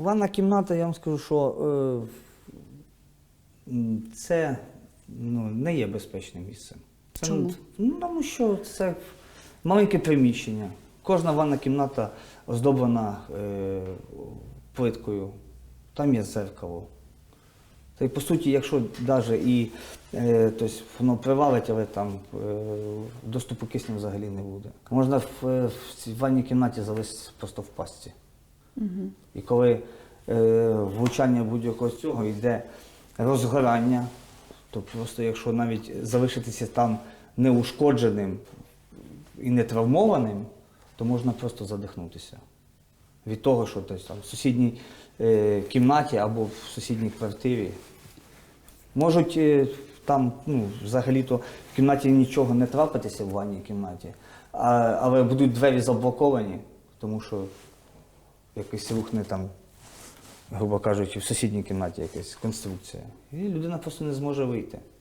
Ванна кімната, я вам скажу, що е, це ну, не є безпечним місцем. Це, Чому? Ну, тому що це маленьке приміщення. Кожна ванна кімната оздоблена е, плиткою, там є зеркало. Та й по суті, якщо навіть і е, тобто воно привалить, але там е, доступу кисню взагалі не буде. Можна в, е, в цій ванній кімнаті залишитися просто в пастці. І коли е, влучання будь-якого цього йде розгорання, то просто якщо навіть залишитися там неушкодженим і не травмованим, то можна просто задихнутися. Від того, що десь там в сусідній е, кімнаті або в сусідній квартирі. Можуть е, там, ну, взагалі-то в кімнаті нічого не трапитися в ванній кімнаті, а, але будуть двері заблоковані, тому що якийсь рухне там, грубо кажучи, в сусідній кімнаті якась конструкція. І людина просто не зможе вийти.